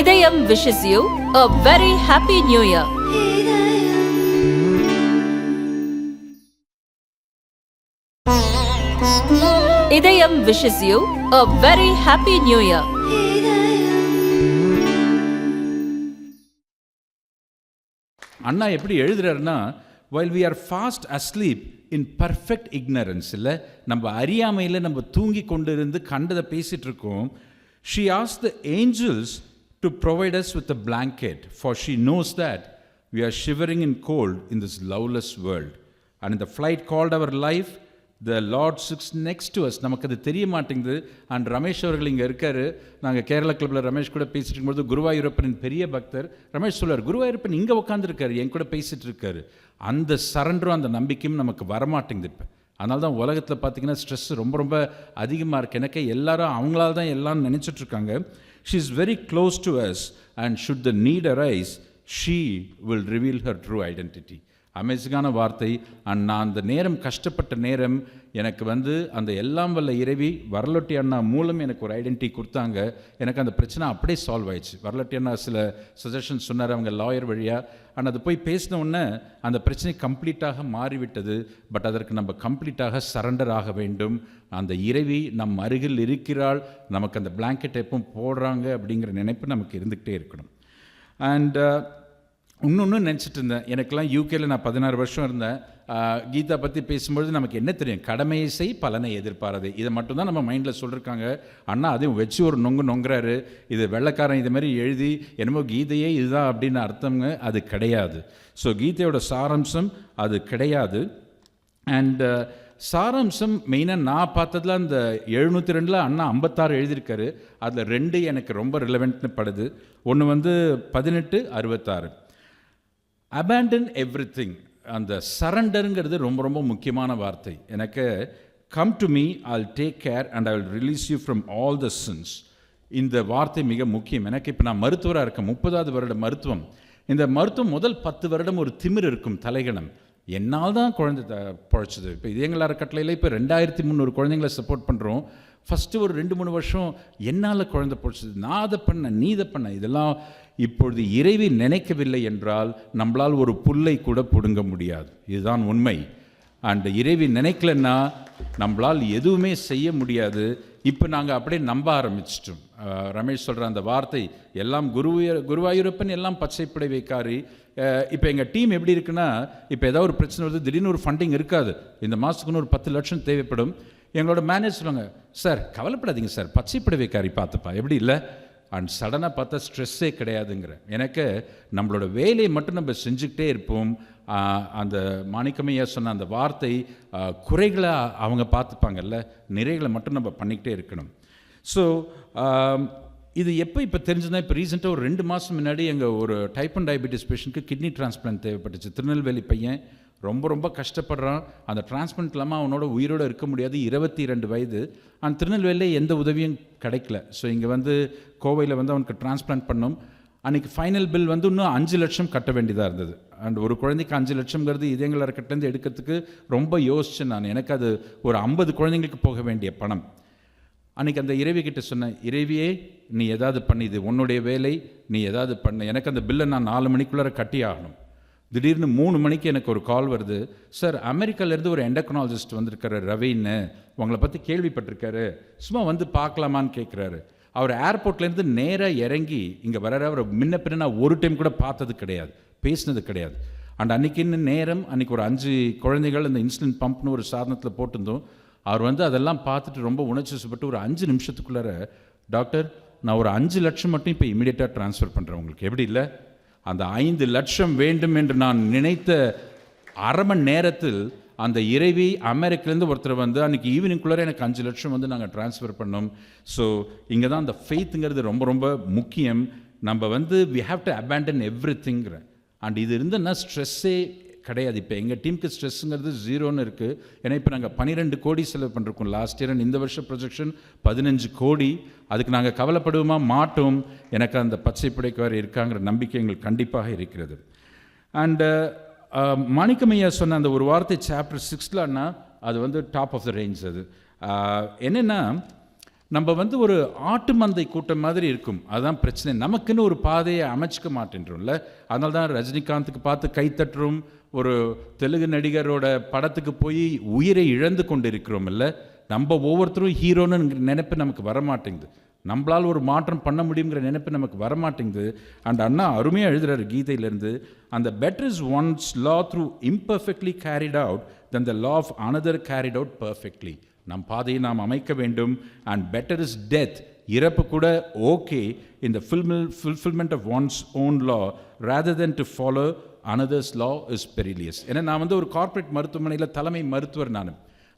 இதயம் wishes you a very happy new year. இதயம் wishes you a very happy new year. அண்ணா எப்படி எழுதுறாருன்னா while we are fast asleep in perfect ignorance இல்லை நம்ம அறியாமையில் நம்ம தூங்கி கொண்டு இருந்து கண்டதை பேசிட்டு இருக்கோம் she has the angels to provide us with a blanket for she knows that we are shivering in cold in this loveless world and இந்த flight called our life the Lord sits next to us நமக்கு அது தெரிய மாட்டேங்குது and Ramesh அவர்கள் இங்கே இருக்கார் நாங்கள் கேரளா கிளப்பில் ரமேஷ் கூட பேசிட்டு இருக்கும்போது குருவாயூரப்பனின் பெரிய பக்தர் ரமேஷ் சொல்வார் குருவாயூரப்பன் இங்கே உட்காந்துருக்காரு என் கூட பேசிட்டு இருக்காரு அந்த சரண்டரும் அந்த நம்பிக்கையும் நமக்கு வரமாட்டேங்குது இப்போ அதனால தான் உலகத்தில் பார்த்தீங்கன்னா ஸ்ட்ரெஸ் ரொம்ப ரொம்ப அதிகமாக இருக்குது எனக்கு எல்லாரும் அவங்களால தான் எல்லாம் நினச்சிட்ருக்காங்க. She is very close to us and should the need arise she will reveal her true identity அமேசிங்கான வார்த்தை அண்ட் நான் அந்த நேரம் கஷ்டப்பட்ட நேரம் எனக்கு வந்து அந்த எல்லாம் வல்ல இறைவி வரலொட்டி அண்ணா மூலம் எனக்கு ஒரு ஐடென்டிட்டி கொடுத்தாங்க. எனக்கு அந்த பிரச்சனை அப்படியே சால்வ் ஆயிடுச்சு. வரலொட்டி அண்ணா சில சஜஷன்ஸ் சொன்னார் அவங்க லாயர் வழியாக அண்ட் அது போய் பேசின உடனே அந்த பிரச்சனை கம்ப்ளீட்டாக மாறிவிட்டது. பட் அதற்கு நம்ம கம்ப்ளீட்டாக சரண்டர் ஆக வேண்டும். அந்த இறைவி நம் அருகில் இருக்கிறாள். நமக்கு அந்த பிளாங்கெட் எப்போ போடுறாங்க அப்படிங்கிற நினைப்பு நமக்கு இருந்துக்கிட்டே இருக்கணும். அண்ட் இன்னொன்று நினச்சிட்டு இருந்தேன். எனக்கெல்லாம் யூகேல நான் பதினாறு வருஷம் இருந்தேன். கீதா பற்றி பேசும்பொழுது நமக்கு என்ன தெரியும்? கடமையை செய் பலனை எதிர்பாராது. இதை மட்டும்தான் நம்ம மைண்டில் சொல்லியிருக்காங்க அண்ணா அதையும் வச்சு ஒரு நொங்கு நொங்குறாரு. இது வெள்ளைக்காரன் இது மாதிரி எழுதி என்னமோ கீதையே இதுதான் அப்படின்னு அர்த்தம்ங்க அது கிடையாது. ஸோ கீதையோட சாராம்சம் அது கிடையாது. அண்ட் சாராம்சம் மெயினாக நான் பார்த்ததுல அந்த எழுநூற்றி ரெண்டில் அண்ணா ஐம்பத்தாறு எழுதியிருக்காரு. அதில் ரெண்டு எனக்கு ரொம்ப ரிலவெண்ட்னு படுது. ஒன்று வந்து பதினெட்டு அறுபத்தாறு. அபேண்டன் எவ்ரி திங் அந்த சரண்டருங்கிறது ரொம்ப ரொம்ப முக்கியமான வார்த்தை. எனக்கு come to me I'll take care and I will release you from all the sins இந்த வார்த்தை மிக முக்கியம். எனக்கு இப்போ நான் மருத்துவராக இருக்கேன். முப்பதாவது வருட மருத்துவம். இந்த மருத்துவம் முதல் பத்து வருடம் ஒரு திமிர் இருக்கும் தலைகணம். என்னால் தான் குழந்தை த- பிழைச்சது. இப்போ இதயங்கள் கட்டளையில் இப்போ ரெண்டாயிரத்தி முந்நூறு குழந்தைங்களை சப்போர்ட் பண்ணுறோம் ஃபஸ்ட்டு ஒரு ரெண்டு மூணு வருஷம் என்னால் குழந்தை பிடிச்சது நான் அதை பண்ண நீ இதை பண்ண இதெல்லாம் இப்பொழுது இறைவி நினைக்கவில்லை என்றால் நம்மளால் ஒரு புல்லை கூட பிடுங்க முடியாது. இதுதான் உண்மை. அண்ட் இறைவி நினைக்கலன்னா நம்மளால் எதுவுமே செய்ய முடியாது. இப்போ நாங்கள் அப்படியே நம்ப ஆரம்பிச்சிட்டோம். ரமேஷ் சொல்கிற அந்த வார்த்தை எல்லாம் குருவாயூர் குருவாயூரப்பன் எல்லாம் பச்சை வைக்காரி. இப்போ எங்கள் டீம் எப்படி இருக்குன்னா இப்போ ஏதாவது ஒரு பிரச்சனை வருது திடீர்னு ஒரு ஃபண்டிங் இருக்காது. இந்த மாதத்துக்குன்னு ஒரு பத்து லட்சம் தேவைப்படும். எங்களோட மேனேஜ் சொல்லுவாங்க சார் கவலைப்படாதீங்க சார் பச்சை வைக்காரி பார்த்துப்பா. எப்படி இல்லை? அண்ட் சடனாக பார்த்தா ஸ்ட்ரெஸ்ஸே கிடையாதுங்கிற. எனக்கு நம்மளோட வேலையை மட்டும் நம்ம செஞ்சுக்கிட்டே இருப்போம். அந்த மாணிக்கமையா சொன்ன அந்த வார்த்தை குறைகளை அவங்க பார்த்துப்பாங்கல்ல நிறைகளை மட்டும் நம்ம பண்ணிக்கிட்டே இருக்கணும். ஸோ இது எப்போ இப்போ தெரிஞ்சுதுன்னா இப்போ ரீசெண்டாக ஒரு ரெண்டு மாதம் முன்னாடி எங்கள் ஒரு டைப் அண்ட் டயபெட்டிஸ் பேஷண்ட்க்கு கிட்னி டிரான்ஸ்பிளான்ட் தேவைப்பட்டுச்சு. திருநெல்வேலி பையன் ரொம்ப ரொம்ப கஷ்டப்படுறான். அந்த டிரான்ஸ்பிளண்ட் இல்லாமல் அவனோட உயிரோடு இருக்க முடியாது. இருபத்தி ரெண்டு வயது. அந்த திருநெல்வேலியில் எந்த உதவியும் கிடைக்கல. ஸோ இங்கே வந்து கோவையில் வந்து அவனுக்கு டிரான்ஸ்பிளான்ட் பண்ணோம். அன்றைக்கி ஃபைனல் பில் வந்து இன்னும் அஞ்சு லட்சம் கட்ட வேண்டியதாக இருந்தது. அண்ட் ஒரு குழந்தைக்கு அஞ்சு லட்சம்ங்கிறது இதயங்கள் அறக்கட்டேருந்து எடுக்கிறதுக்கு ரொம்ப யோசித்தேன் நான். எனக்கு அது ஒரு ஐம்பது குழந்தைங்களுக்கு போக வேண்டிய பணம். அன்றைக்கி அந்த இறைவி கிட்ட சொன்னேன் இறைவியே நீ ஏதாவது பண்ணி. இது உன்னுடைய வேலை. நீ ஏதாவது பண்ண. எனக்கு அந்த பில்லை நான் நாலு மணிக்குள்ளார கட்டி ஆகணும் திடீர்னு மூணு மணிக்கு எனக்கு ஒரு கால் வருது. சார் அமெரிக்காலேருந்து ஒரு எண்டக்னாலஜிஸ்ட் வந்திருக்காரு ரவின்னு. உங்களை பற்றி கேள்விப்பட்டிருக்காரு. சும்மா வந்து பார்க்கலாமான்னு கேட்குறாரு அவர் ஏர்போர்ட்லேருந்து நேராக இறங்கி இங்கே வர்றாரு. அவரை முன்ன பின்ன நான் ஒரு டைம் கூட பார்த்தது கிடையாது. பேசினது கிடையாது. அண்ட் அன்றைக்கின்னு நேரம் அன்றைக்கி ஒரு அஞ்சு குழந்தைகள் இந்த இன்சுலின் பம்ப்னு ஒரு சாதனத்தில் போட்டிருந்தோம். அவர் வந்து அதெல்லாம் பார்த்துட்டு ரொம்ப உணர்ச்சிப்பட்டு ஒரு அஞ்சு நிமிஷத்துக்குள்ளார டாக்டர் நான் ஒரு அஞ்சு லட்சம் மட்டும் இப்போ இமீடியட்டாக ட்ரான்ஸ்ஃபர் பண்ணுறேன் உங்களுக்கு எப்படி இல்லை? அந்த ஐந்து லட்சம் வேண்டும் என்று நான் நினைத்த அரை மணி நேரத்தில் அந்த இறைவி அமெரிக்கிலேருந்து ஒருத்தர் வந்து அன்றைக்கி ஈவினிங்குள்ளார எனக்கு அஞ்சு லட்சம் வந்து நாங்கள் ட்ரான்ஸ்ஃபர் பண்ணோம். ஸோ இங்கே தான் அந்த ஃபெய்த்துங்கிறது ரொம்ப ரொம்ப முக்கியம். நம்ம வந்து we have to abandon every திங்கிற அண்ட் இது இருந்ததுன்னா ஸ்ட்ரெஸ்ஸே கிடையாது. இப்போ எங்கள் டீமுக்கு ஸ்ட்ரெஸ்ஸுங்கிறது ஜீரோன்னு இருக்குது ஏன்னா இப்போ நாங்கள் பன்னிரெண்டு கோடி செலவு பண்ணிருக்கோம் லாஸ்ட் இயர் இந்த வருஷம் ப்ரொஜெக்ஷன் பதினஞ்சு கோடி. அதுக்கு நாங்கள் கவலைப்படுவோமா? மாட்டோம். எனக்கு அந்த பச்சை பிடைக்கார் இருக்காங்கிற நம்பிக்கை எங்களுக்கு கண்டிப்பாக இருக்கிறது. அண்டு uh, uh, மாணிக்கமையா சொன்ன அந்த ஒரு வார்த்தை சாப்டர் சிக்ஸ்லன்னா அது வந்து டாப் ஆஃப் த ரேஞ்ச் அது. Uh, என்னென்னா நம்ம வந்து ஒரு ஆட்டு மந்தை கூட்டம் மாதிரி இருக்கும். அதுதான் பிரச்சனை. நமக்குன்னு ஒரு பாதையை அமைச்சிக்க மாட்டேன்றோம்ல. அதனால தான் ரஜினிகாந்துக்கு பார்த்து கைத்தட்டுறோம் ஒரு தெலுங்கு நடிகரோட படத்துக்கு போய் உயிரை இழந்து கொண்டு இருக்கிறோம் இல்லை நம்ம ஒவ்வொருத்தரும் ஹீரோன்னு நினைப்பு நமக்கு வரமாட்டேங்குது. நம்மளால் ஒரு மாற்றம் பண்ண முடியுங்கிற நினைப்பு நமக்கு வரமாட்டேங்குது. அண்ட் அண்ணா அருமையாக எழுதுறாரு கீதையிலேருந்து. அந்த better is one's law through imperfectly carried out then the law of another carried out perfectly நம் பாதையை நாம் அமைக்க வேண்டும். அண்ட் பெட்டர் இஸ் டெத் இறப்பு கூட ஓகே இந்த ஃபில்மில் fulfilment of one's own law rather then to follow another's law is perilous ஏன்னா நான் வந்து ஒரு கார்ப்பரேட் மருத்துவமனையில் தலைமை மருத்துவர் நான்.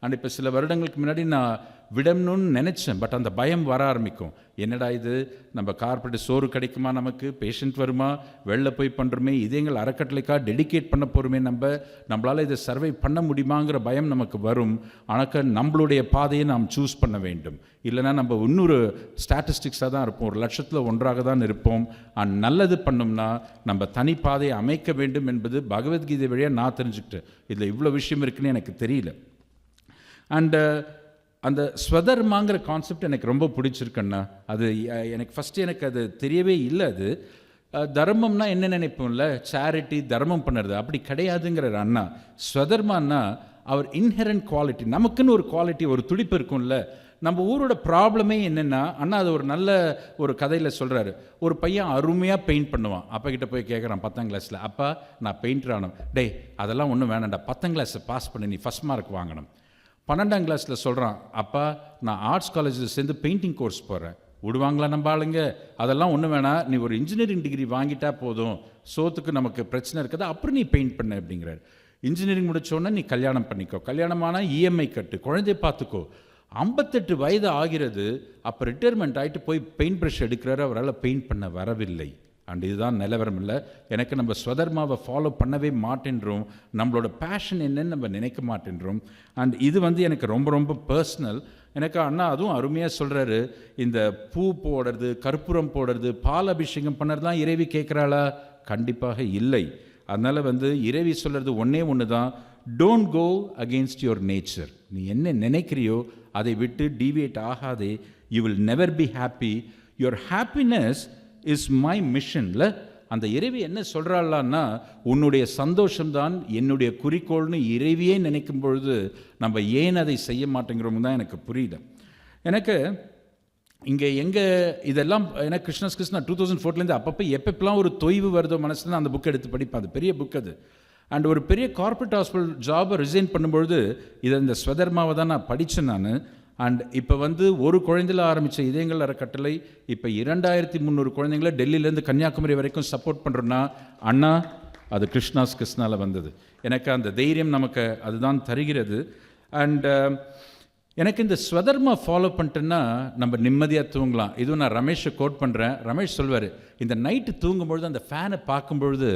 அண்ட் இப்போ சில வருடங்களுக்கு முன்னாடி நான் விடணும்னு நினச்சேன் பட் அந்த பயம் வர ஆரம்பிக்கும். என்னடா இது? நம்ம கார்பரேட் சோறு கிடைக்குமா நமக்கு? பேஷண்ட் வருமா? வெளில போய் பண்ணுறோமே இதே எங்கள் அறக்கட்டளைக்காக டெடிகேட் பண்ண போகிறோமே நம்ம? நம்மளால் இதை சர்வை பண்ண முடியுமாங்கிற பயம் நமக்கு வரும். ஆனால் நம்மளுடைய பாதையை நாம் சூஸ் பண்ண வேண்டும். இல்லைனா நம்ம இன்னொரு ஸ்டாட்டிஸ்டிக்ஸாக தான் இருப்போம். ஒரு லட்சத்தில் ஒன்றாக தான் இருப்போம். அண்ட் நல்லது பண்ணோம்னா நம்ம தனி பாதையை அமைக்க வேண்டும் என்பது பகவத்கீதை வழியாக நான் தெரிஞ்சுக்கிட்டேன். இதில் இவ்வளோ விஷயம் இருக்குன்னு எனக்கு தெரியல. அண்டு uh, அந்த ஸ்வதர்மாங்கிற கான்செப்ட் எனக்கு ரொம்ப பிடிச்சிருக்குண்ணா. அது எனக்கு ஃபஸ்ட்டு எனக்கு அது தெரியவே இல்லை அது. தர்மம்னா என்ன நினைப்போம்ல? சேரிட்டி தர்மம் பண்ணுறது. அப்படி கிடையாதுங்கிற அண்ணா. ஸ்வதர்மான்னா அவர் இன்ஹெரண்ட் குவாலிட்டி நமக்குன்னு ஒரு குவாலிட்டி ஒரு துடிப்பு இருக்கும்ல. நம்ம ஊரோட ப்ராப்ளமே என்னென்னா அண்ணா அது ஒரு நல்ல ஒரு கதையில் சொல்கிறாரு ஒரு பையன் அருமையாக பெயிண்ட் பண்ணுவான். அப்பா கிட்ட போய் கேட்குறான் பத்தாம் கிளாஸில் அப்பா நான் பெயிண்டர் ஆனோம் டேய் அதெல்லாம் ஒன்றும் வேணாண்டா பத்தாம் கிளாஸை பாஸ் பண்ணி நீ ஃபஸ்ட் மார்க் வாங்கணும். பன்னெண்டாம் கிளாஸில் சொல்கிறான் அப்பா நான் ஆர்ட்ஸ் காலேஜில் சேர்ந்து பெயிண்டிங் கோர்ஸ் போகிறேன் விடுவாங்களா நம்ம ஆளுங்க? அதெல்லாம் ஒன்றும் வேணாம் நீ ஒரு இன்ஜினியரிங் டிகிரி வாங்கிட்டா போதும். சோத்துக்கு நமக்கு பிரச்சனை இருக்குது. அப்புறம் நீ பெயிண்ட் பண்ண அப்படிங்கிறார். இன்ஜினியரிங் முடிச்சோன்னே நீ கல்யாணம் பண்ணிக்கோ. கல்யாணம் ஆனால் இஎம்ஐ கட்டு. குழந்தைய பார்த்துக்கோ. ஐம்பத்தெட்டு வயது ஆகிறது. அப்போ ரிட்டையர்மெண்ட் ஆகிட்டு போய் பெயிண்ட் ப்ரஷ் எடுக்கிறாரு. அவரால் பெயிண்ட் பண்ண வரவில்லை. அண்ட் இதுதான் நிலவரம் இல்லை. எனக்கு நம்ம ஸ்வதர்மாவை ஃபாலோ பண்ணவே மாட்டேன்றோம். நம்மளோட பேஷன் என்னன்னு நம்ம நினைக்க மாட்டேன்றோம். அண்ட் இது வந்து எனக்கு ரொம்ப ரொம்ப பர்சனல் எனக்கு அண்ணா அதுவும் அருமையாக சொல்கிறாரு இந்த பூ போடுறது கற்பூரம் போடுறது பால் அபிஷேகம் பண்ணுறதுலாம் இறைவி கேட்குறாளா? கண்டிப்பாக இல்லை. அதனால் வந்து இறைவி சொல்கிறது ஒன்றே ஒன்று தான் don't go against your nature நீ என்ன நினைக்கிறியோ அதை விட்டு deviate Aagathey. You will never be happy your happiness is my மிஷனில் அந்த இறைவி என்ன சொல்கிறாள்லான்னா உன்னுடைய சந்தோஷம்தான் என்னுடைய குறிக்கோள்னு இறைவியே நினைக்கும் பொழுது நம்ம ஏன் அதை செய்ய மாட்டேங்கிறோம் தான் எனக்கு புரியல எனக்கு இங்கே எங்கே இதெல்லாம் எனக்கு கிருஷ்ணஸ் கிருஷ்ணா டூ தௌசண்ட் ஃபோர்லேருந்து அப்பப்போ எப்பப்பெல்லாம் ஒரு தொய்வு வருதோ மனசுல அந்த புக் எடுத்து படிப்பேன். அது பெரிய புக் அது. அண்ட் ஒரு பெரிய கார்பரேட் ஹாஸ்பிட்டல் ஜாபை ரிசைன் பண்ணும்பொழுது இதை இந்த ஸ்வதர்மாவை தான் நான் படித்தேன் நான். அண்ட் இப்போ வந்து ஒரு குழந்தையில் ஆரம்பித்த இதயங்கள் அறக்கட்டளை இப்போ இரண்டாயிரத்தி முந்நூறு குழந்தைங்கள டெல்லியிலேருந்து கன்னியாகுமரி வரைக்கும் சப்போர்ட் பண்ணுறோன்னா அண்ணா அது கிருஷ்ணாஸ் கிருஷ்ணாவில் வந்தது. எனக்கு அந்த தைரியம் நமக்கு அதுதான் தருகிறது. அண்ட் எனக்கு இந்த ஸ்வதர்மா ஃபாலோ பண்ணிட்டேன்னா நம்ம நிம்மதியாக தூங்கலாம். இதுவும் நான் ரமேஷை கோட் பண்ணுறேன் ரமேஷ் சொல்வார் இந்த நைட்டு தூங்கும்பொழுது அந்த ஃபேனை பார்க்கும்பொழுது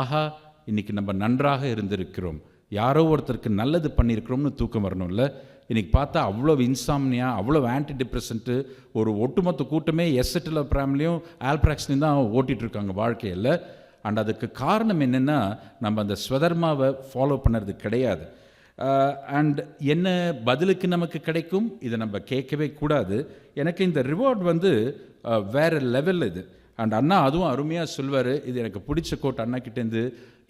ஆஹா இன்னைக்கு நம்ம நன்றாக இருந்திருக்கிறோம். யாரோ ஒருத்தருக்கு நல்லது பண்ணியிருக்கிறோம்னு தூக்கம் வரணும்ல. இன்றைக்கி பார்த்தா அவ்வளோ இன்சாம்னியா அவ்வளோ ஆன்டி டிப்ரெசன்ட்டு ஒரு ஒட்டுமொத்த கூட்டமே எஸ்எட்டில் ப்ராம்லேயும் ஆல்ப்ராக்ஸ்லையும் தான் ஓட்டிகிட்டு இருக்காங்க வாழ்க்கையில். அண்ட் அதுக்கு காரணம் என்னென்னா நம்ம அந்த ஸ்வதர்மாவை ஃபாலோ பண்ணுறது கிடையாது. அண்ட் என்ன பதிலுக்கு நமக்கு கிடைக்கும்? இதை நம்ம கேட்கவே கூடாது. எனக்கு இந்த ரிவார்ட் வந்து வேறு வேற லெவல் இது. அண்ட் அண்ணா அதுவும் அருமையாக சொல்வார். இது எனக்கு பிடிச்ச கோட் அண்ணா கிட்டேருந்து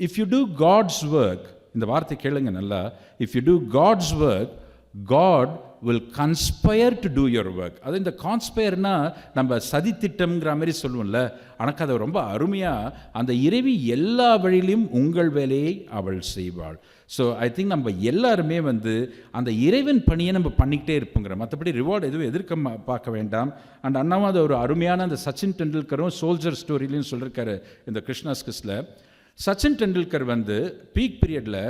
if you do God's work இந்த வார்த்தை கேளுங்க நல்லா if you do God's work God will conspire to do your work அது இந்த கான்ஸ்பயர்னா நம்ம சதித்திட்டம்ங்கிற மாதிரி சொல்லுவோம்ல. ஆனால் அதை ரொம்ப அருமையாக அந்த இறைவி எல்லா வழியிலையும் உங்கள் வேலையை அவள் செய்வாள். ஸோ ஐ திங்க் நம்ம எல்லாருமே வந்து அந்த இறைவன் பணியை நம்ம பண்ணிக்கிட்டே இருப்போங்கிற மற்றபடி ரிவார்டு எதுவும் எதிர்க்க பார்க்க வேண்டாம். அண்ட் அண்ணாவும் அது ஒரு அருமையான அந்த சச்சின் டெண்டுல்கரும் சோல்ஜர் ஸ்டோரிலையும் சொல்லியிருக்காரு இந்த கிருஷ்ணாஸ்கிஸில் சச்சின் டெண்டுல்கர் வந்து பீக் பீரியடில்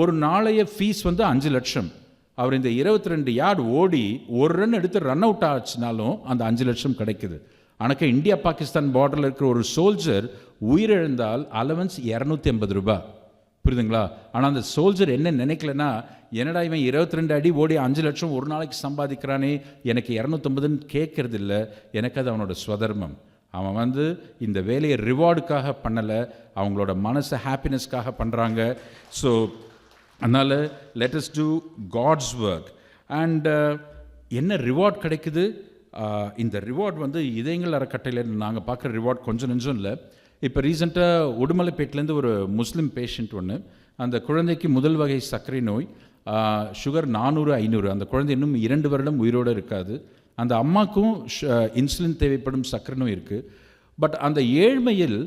ஒரு நாளைய ஃபீஸ் வந்து அஞ்சு லட்சம். அவர் இந்த 22 ரெண்டு யார்டு ஓடி ஒரு ரன் எடுத்து ரன் அவுட் ஆச்சுனாலும் அந்த அஞ்சு லட்சம் கிடைக்குது. ஆனால் இந்தியா பாகிஸ்தான் பார்டரில் இருக்கிற ஒரு சோல்ஜர் உயிரிழந்தால் அலவன்ஸ் இரநூத்தி ஐம்பது ரூபாய் புரியுதுங்களா? ஆனால் அந்த சோல்ஜர் என்ன நினைக்கலன்னா என்னடா இவன் 22 ரெண்டு அடி ஓடி அஞ்சு லட்சம் ஒரு நாளைக்கு சம்பாதிக்கிறானே எனக்கு இரநூத்தம்பதுன்னு கேட்கறது இல்லை எனக்கு அது அவனோட ஸ்வதர்மம் அவன் வந்து இந்த வேலையை ரிவார்டுக்காக பண்ணலை அவங்களோட மனசை ஹாப்பினஸ்க்காக பண்ணுறாங்க ஸோ அதனால் let do God's work and என்ன ரிவார்ட் கிடைக்குது? Uh, இந்த ரிவார்ட் வந்து இதயங்கள் அறக்கட்டையில் நாங்கள் பார்க்குற ரிவார்ட் கொஞ்சம் நெஞ்சம் இல்லை. இப்போ ரீசெண்டாக உடுமலைப்பேட்டிலேருந்து ஒரு முஸ்லீம் பேஷண்ட் ஒன்று அந்த குழந்தைக்கு முதல் வகை சர்க்கரை நோய். சுகர் நானூறு ஐநூறு. அந்த குழந்தை இன்னும் இரண்டு வருடம் உயிரோடு இருக்காது. அந்த அம்மாக்கும் இன்சுலின் தேவைப்படும் சர்க்கரை நோய் இருக்குது பட் அந்த ஏழ்மையில்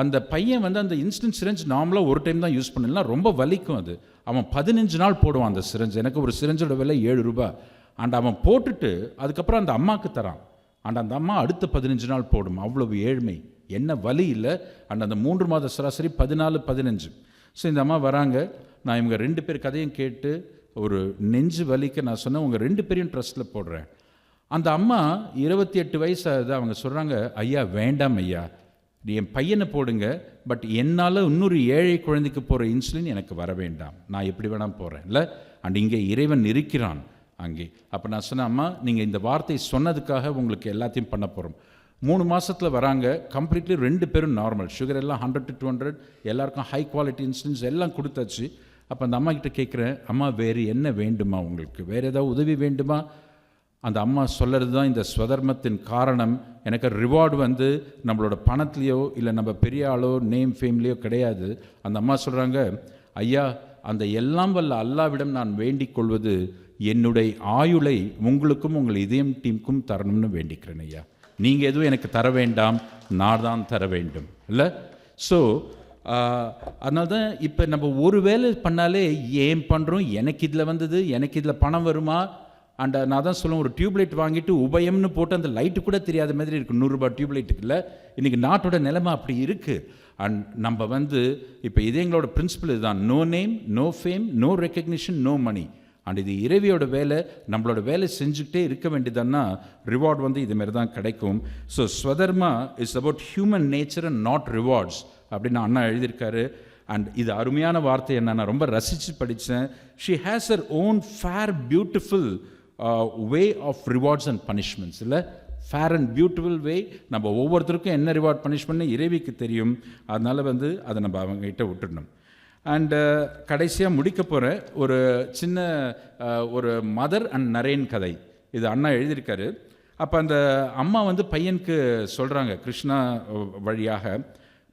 அந்த பையன் வந்து அந்த இன்ஸ்டன்ட் சிரஞ்ச் நார்மலாக ஒரு டைம் தான் யூஸ் பண்ணலாம் ரொம்ப வலிக்கும் அது. அவன் பதினஞ்சு நாள் போடுவான் அந்த சிரஞ்ச் எனக்கு ஒரு சிரஞ்சோட விலை ஏழு ரூபாய். அண்ட் அவன் போட்டுட்டு அதுக்கப்புறம் அந்த அம்மாவுக்கு தரான். அண்ட் அந்த அம்மா அடுத்த பதினஞ்சு நாள் போடும். அவ்வளவு ஏழ்மை. என்ன வலி இல்லை. அண்ட் அந்த மூன்று மாத சராசரி பதினாலு பதினஞ்சு. ஸோ இந்த அம்மா வராங்க. நான் இவங்க ரெண்டு பேர் கதையும் கேட்டு ஒரு நெஞ்சு வலிக்க நான் சொன்னேன் உங்கள் ரெண்டு பேரையும் ட்ரஸ்ட்டில் போடுறேன். அந்த அம்மா இருபத்தி எட்டு வயசு அவங்க சொல்கிறாங்க ஐயா வேண்டாம் ஐயா. என் பையனை போடுங்க பட் என்னால் இன்னொரு ஏழை குழந்தைக்கு போகிற இன்சுலின் எனக்கு வர வேண்டாம். நான் எப்படி வேணால் போகிறேன் இல்லை? அண்ட் இங்கே இறைவன் இருக்கிறான் அங்கே. அப்போ நான் சொன்னேன் அம்மா நீங்கள் இந்த வார்த்தை சொன்னதுக்காக உங்களுக்கு எல்லாத்தையும் பண்ண போகிறோம் மூணு மாதத்தில் வராங்க கம்ப்ளீட்லி ரெண்டு பேரும் நார்மல் சுகர் எல்லாம் ஹண்ட்ரட் டு டூ ஹண்ட்ரட் எல்லாருக்கும் ஹை குவாலிட்டி இன்சுலின்ஸ் எல்லாம் கொடுத்தாச்சு. அப்போ அந்த அம்மா கிட்ட கேட்குறேன் அம்மா வேறு என்ன வேண்டுமா உங்களுக்கு? வேறு ஏதாவது உதவி வேண்டுமா? அந்த அம்மா சொல்கிறது தான் இந்த ஸ்வதர்மத்தின் காரணம். எனக்கு ரிவார்டு வந்து நம்மளோட பணத்துலேயோ இல்லை நம்ம பெரிய ஆளோ நேம் ஃபேம்லேயோ கிடையாது. அந்த அம்மா சொல்கிறாங்க ஐயா அந்த எல்லாம் வல்ல அல்லாவிடம் நான் வேண்டிக் கொள்வது என்னுடைய ஆயுளை உங்களுக்கும் உங்கள் இதயம் டீமுக்கும் தரணும்னு வேண்டிக்கிறேன் ஐயா. நீங்கள் எதுவும் எனக்கு தர வேண்டாம் நான் தான் தர வேண்டும். இல்லை? ஸோ அதனால தான் இப்போ நம்ம ஒரு வேலை பண்ணாலே ஏன் பண்ணுறோம் எனக்கு இதில் வந்தது எனக்கு இதில் பணம் வருமா? அண்ட் uh, நான் தான் சொல்லுவேன் ஒரு டியூப்லைட் வாங்கிட்டு உபயம்னு போட்டு அந்த லைட்டு கூட தெரியாத மாதிரி இருக்குது நூறுரூபா டியூப்லைட்டுக்கு இல்லை இன்றைக்கி நாட்டோட நிலைமை அப்படி இருக்குது அண்ட் நம்ம வந்து இப்போ இது எங்களோட பிரின்சிபல் இதுதான். No name no fame no recognition no money and இது இறைவியோட வேலை நம்மளோட வேலை செஞ்சுக்கிட்டே இருக்க வேண்டியதுன்னா ரிவார்ட் வந்து இதுமாரி தான் கிடைக்கும். So swadharma is about human nature and not rewards அப்படின்னு அண்ணா எழுதியிருக்காரு. அண்ட் இது அருமையான வார்த்தை என்ன நான் ரொம்ப ரசித்து படித்தேன் she has her own fair beautiful way of rewards and punishments இல்லை ஃபேர் அண்ட் பியூட்டிஃபுல் வே நம்ம ஒவ்வொருத்தருக்கும் என்ன ரிவார்ட் பனிஷ்மெண்ட்னு இறைவிக்கு தெரியும். அதனால் வந்து அதை நம்ம அவங்ககிட்ட விட்டுடணும். அண்டு கடைசியாக முடிக்க போகிற ஒரு சின்ன ஒரு மதர் அண்ட் நரேன் கதை. இது அண்ணா எழுதியிருக்காரு. அப்போ அந்த அம்மா வந்து பையனுக்கு சொல்கிறாங்க கிருஷ்ணா வழியாக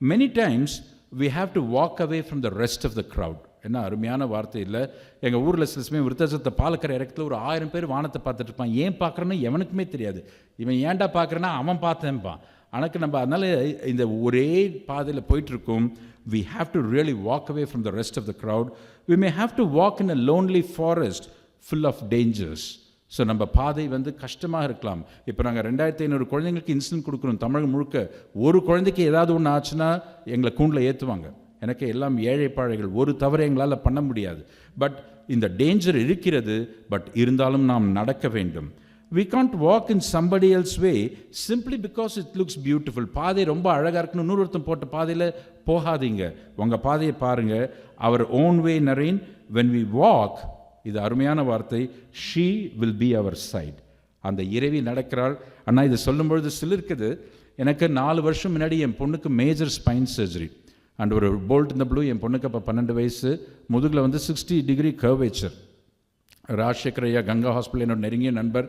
many times we have to walk away from the rest of the crowd என்ன அருமையான வார்த்தை இல்லை. எங்கள் ஊரில் சில சமயம் விருத்தாசத்தை பாலக்கரை இறக்கத்தில் ஒரு ஆயிரம் பேர் வானத்தை பார்த்துட்டு இருப்பான். ஏன் பார்க்குறேன்னு எவனுக்குமே தெரியாது. இவன் ஏன்டா பார்க்குறேன்னா அவன் பார்த்தேன்பான். ஆனக்கு நம்ம அதனால் இந்த ஒரே பாதையில் போயிட்டுருக்கோம். We have to really walk away from the rest of the crowd we may have to walk in a lonely forest full of dangers so நம்ம பாதை வந்து கஷ்டமாக இருக்கலாம். இப்போ நாங்கள் ரெண்டாயிரத்தி ஐநூறு குழந்தைங்களுக்கு இன்சுலின் கொடுக்குறோம் தமிழகம் முழுக்க. ஒரு குழந்தைக்கு ஏதாவது ஒன்று ஆச்சுன்னா எங்களை கூண்டில் ஏற்றுவாங்க எனக்கு எல்லாம் ஏழை பாழைகள். ஒரு தவறு எங்களால் பண்ண முடியாது. பட் இந்த டேஞ்சர் இருக்கிறது. பட் இருந்தாலும் நாம் நடக்க வேண்டும். We can't walk in somebody else way simply because it looks beautiful பாதை ரொம்ப அழகாக இருக்குன்னு இன்னொருத்தன் போட்ட பாதையில் போகாதீங்க. உங்கள் பாதையை பாருங்கள் our own way Naren. When we walk இது அருமையான வார்த்தை she will be our side அந்த இறைவி நடக்கிறாள். அண்ணா இதை சொல்லும்பொழுது சிலிருக்குது. எனக்கு நாலு வருஷம் முன்னாடி என் பொண்ணுக்கு மேஜர் ஸ்பைன் சர்ஜரி அண்ட் ஒரு போல்ட் இந்த ப்ளூ என் பொண்ணுக்கு அப்போ பன்னெண்டு வயசு. முதுகில் வந்து சிக்ஸ்டி டிகிரி கர்வேச்சர் ராஜசேகர் ஐயா கங்கா ஹாஸ்பிட்டல் என்னோட நெருங்கிய நண்பர்.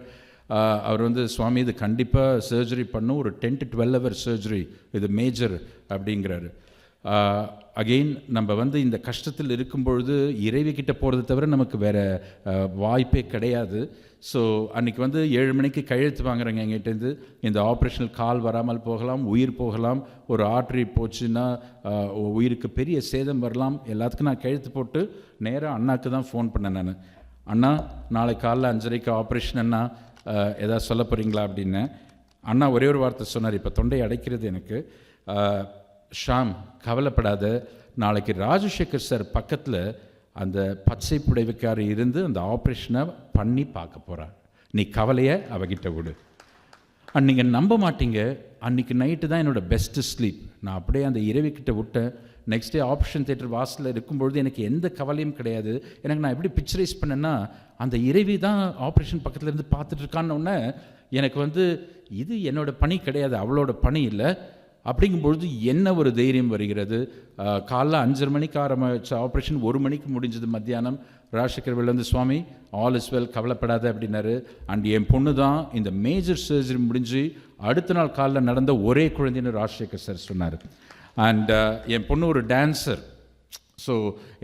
அவர் வந்து சுவாமி இது கண்டிப்பாக சர்ஜரி பண்ணும். ஒரு ten to twelve hour surgery இது மேஜர் அப்படிங்கிறாரு. அகெயின் நம்ம வந்து இந்த கஷ்டத்தில் இருக்கும் பொழுது இறைவிக்கிட்ட போகிறத தவிர நமக்கு வேறு வாய்ப்பே கிடையாது. ஸோ அன்றைக்கி வந்து ஏழு மணிக்கு கையெழுத்து வாங்குறாங்க எங்கிட்டேருந்து இந்த ஆப்ரேஷனல் கால் வராமல் போகலாம் உயிர் போகலாம் ஒரு ஆர்டரி போச்சுன்னா உயிருக்கு பெரிய சேதம் வரலாம் எல்லாத்துக்கும் நான் கையெழுத்து போட்டு நேராக அண்ணாக்கு தான் ஃபோன் பண்ணேன் நான். அண்ணா நாளை காலைல அஞ்சரைக்கு ஆப்ரேஷன் அண்ணா எதாவது ஏதாவது சொல்ல போகிறீங்களா அப்படின்னு அண்ணா ஒரே ஒரு வார்த்தை சொன்னார் இப்போ தொண்டை அடைக்கிறது எனக்கு. ஷாம் கவலைப்படாத நாளைக்கு ராஜசேகர் சார் பக்கத்தில் அந்த பச்சை புடைவுக்காரி இருந்து அந்த ஆப்ரேஷனை பண்ணி பார்க்க போகிறார் நீ கவலையை அவகிட்ட விடு. அண்ட் நீங்கள் நம்ப மாட்டீங்க. அன்றைக்கி நைட்டு தான் என்னோடய பெஸ்ட்டு ஸ்லீப் நான் அப்படியே அந்த இரவிக்கிட்ட விட்டேன். நெக்ஸ்ட் டே ஆப்ஷன் தேட்டர் வாசலில் இருக்கும்பொழுது எனக்கு எந்த கவலையும் கிடையாது. எனக்கு நான் எப்படி பிக்சரைஸ் பண்ணேன்னா அந்த இறைவி தான் ஆப்ரேஷன் பக்கத்தில் இருந்து பார்த்துட்ருக்கான்னு உடனே எனக்கு வந்து இது என்னோடய பணி கிடையாது அவளோட பணி இல்லை. அப்படிங்கும்பொழுது என்ன ஒரு தைரியம் வருகிறது? காலைல அஞ்சரை மணிக்கு ஆரம்பிச்ச ஆப்ரேஷன் ஒரு மணிக்கு முடிஞ்சது மத்தியானம். ராஜசேகர் விழுந்து சுவாமி ஆல் இஸ் வெல் கவலைப்படாத அப்படின்னாரு. அண்ட் என் பொண்ணு தான் இந்த மேஜர் சர்ஜரி முடிஞ்சு அடுத்த நாள் காலைல நடந்த ஒரே குழந்தைன்னு ராஜசேகர் சார் சொன்னார். அண்ட் என் பொண்ணு ஒரு டான்ஸர் ஸோ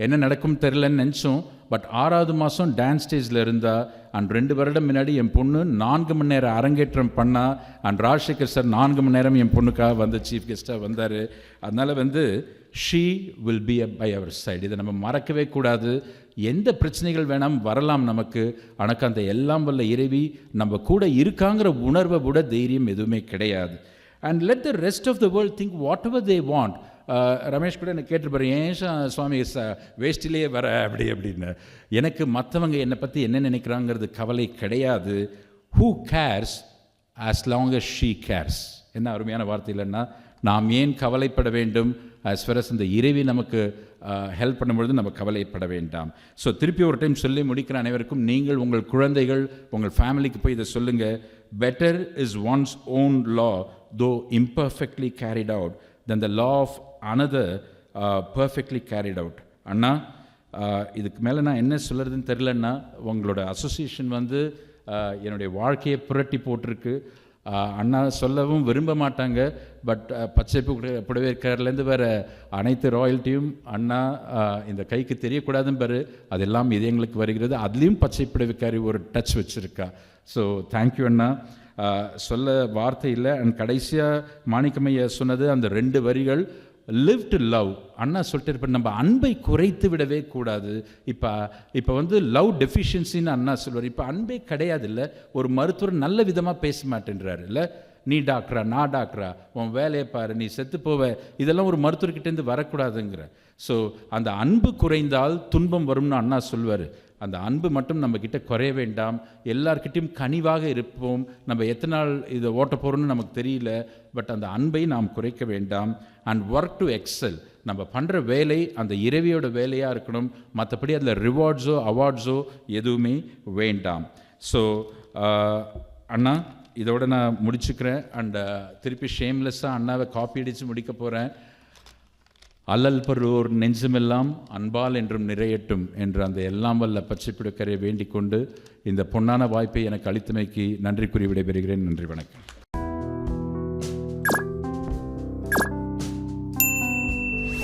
என்ன நடக்கும் தெரிலன்னு நினச்சோம். பட் ஆறாவது மாதம் டான்ஸ் ஸ்டேஜில் இருந்தால் அண்ட் ரெண்டு வருடம் முன்னாடி என் பொண்ணு நான்கு மணி நேரம் அரங்கேற்றம் பண்ணால் அண்ட் ராஜசேகர் சார் நான்கு மணி நேரம் என் பொண்ணுக்காக வந்து சீஃப் கெஸ்ட்டாக வந்தார். அதனால் வந்து she will be a by our side இதை நம்ம மறக்கவே கூடாது. எந்த பிரச்சனைகள் வேணாம் வரலாம் நமக்கு. ஆனால் அந்த எல்லாம் வல்ல இறைவி நம்ம கூட இருக்காங்கிற உணர்வை விட தைரியம் எதுவுமே கிடையாது. And let the rest of the world think whatever they want Ramesh கூட எனக்கு கேட்டுப்பாரு ஏன் சுவாமி ச வேஸ்டிலேயே வர? அப்படி அப்படின்னு. எனக்கு மற்றவங்க என்னை பற்றி என்ன நினைக்கிறாங்கிறது கவலை கிடையாது. Who cares as long as she cares என்ன அருமையான வார்த்தை இல்லைன்னா நாம் ஏன் கவலைப்பட வேண்டும்? ஆஸ் far as இந்த இறைவி நமக்கு ஹெல்ப் பண்ணும்பொழுது நம்ம கவலைப்பட வேண்டாம். ஸோ திருப்பி ஒரு டைம் சொல்லி முடிக்கிற அனைவருக்கும் நீங்கள் உங்கள் குழந்தைகள் உங்கள் ஃபேமிலிக்கு போய் இதை சொல்லுங்கள் better is one's own law though imperfectly carried out then the law of another perfectly carried out Anna uh, இதுக்கு மேலே நான் என்ன சொல்கிறதுன்னு தெரிலன்னா உங்களோட அசோசியேஷன் வந்து uh, என்னுடைய வாழ்க்கையை புரட்டி போட்டிருக்கு. Uh, அண்ணா சொல்லவும் விரும்ப மாட்டாங்க. பட் பச்சை பு- புடவைக்காரர்லேருந்து வேறு அனைத்து ராயல்ட்டியும் அண்ணா இந்த கைக்கு தெரியக்கூடாதுன்னு பாரு. அதெல்லாம் இது எங்களுக்கு வருகிறது. அதுலேயும் பச்சை புடவைக்காரி ஒரு டச் வச்சுருக்கா. ஸோ தேங்க்யூ அண்ணா. சொல்ல வார்த்தை இல்லை. அண்ட் கடைசியாக மாணிக்கமையா சொன்னது அந்த ரெண்டு வரிகள் லிவ் டு லவ் அண்ணா சொல்லிட்டு இருப்ப நம்ம அன்பை குறைத்து விடவே கூடாது. இப்போ இப்போ வந்து லவ் டெஃபிஷியன்சின்னு அண்ணா சொல்வார் இப்போ அன்பே கிடையாது இல்லை ஒரு மருத்துவர் நல்ல விதமாக பேச மாட்டேன்றாரு இல்லை நீ டாக்டரா நான் டாக்டரா? உன் வேலையை பாரு நீ செத்து போவ. இதெல்லாம் ஒரு மருத்துவர்கிட்டேருந்து வரக்கூடாதுங்கிற. ஸோ அந்த அன்பு குறைந்தால் துன்பம் வரும்னு அண்ணா சொல்வார் அந்த அன்பு மட்டும் நம்மக்கிட்ட குறைய வேண்டாம். எல்லார்கிட்டையும் கனிவாக இருப்போம். நம்ம எத்தனை நாள் இதை ஓட்ட போகிறோம்னு நமக்கு தெரியல. பட் அந்த அன்பை நாம் குறைக்க வேண்டாம். அண்ட் ஒர்க் டு எக்ஸல் நம்ம பண்ணுற வேலை அந்த இறைவியோட வேலையாக இருக்கணும். மற்றபடி அதில் ரிவார்ட்ஸோ அவார்ட்ஸோ எதுவுமே வேண்டாம். ஸோ அண்ணா இதோட நான் முடிச்சுக்கிறேன். அண்ட் திருப்பி ஷேம்லெஸ்ஸாக அண்ணாவை காப்பி அடித்து முடிக்க போகிறேன் அல்லல் பருவோர் நெஞ்சுமெல்லாம் அன்பால் என்றும் நிறையட்டும் என்ற அந்த எல்லாம் வல்ல பச்சைப்பிடுக்கரை வேண்டிக் கொண்டு இந்த பொன்னான வாய்ப்பை எனக்கு அளித்தமைக்கு நன்றி கூறி விடைபெறுகிறேன். நன்றி வணக்கம்.